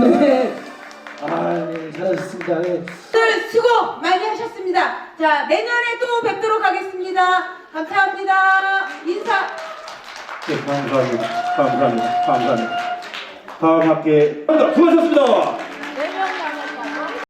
네. 아, 네, 잘하셨습니다. 네. 오늘 수고 많이 하셨습니다. 자, 내년에 또 뵙도록 하겠습니다. 감사합니다. 인사. 네, 감사합니다. 감사합니다. 감사합니다. 다음 학기에 수고하셨습니다.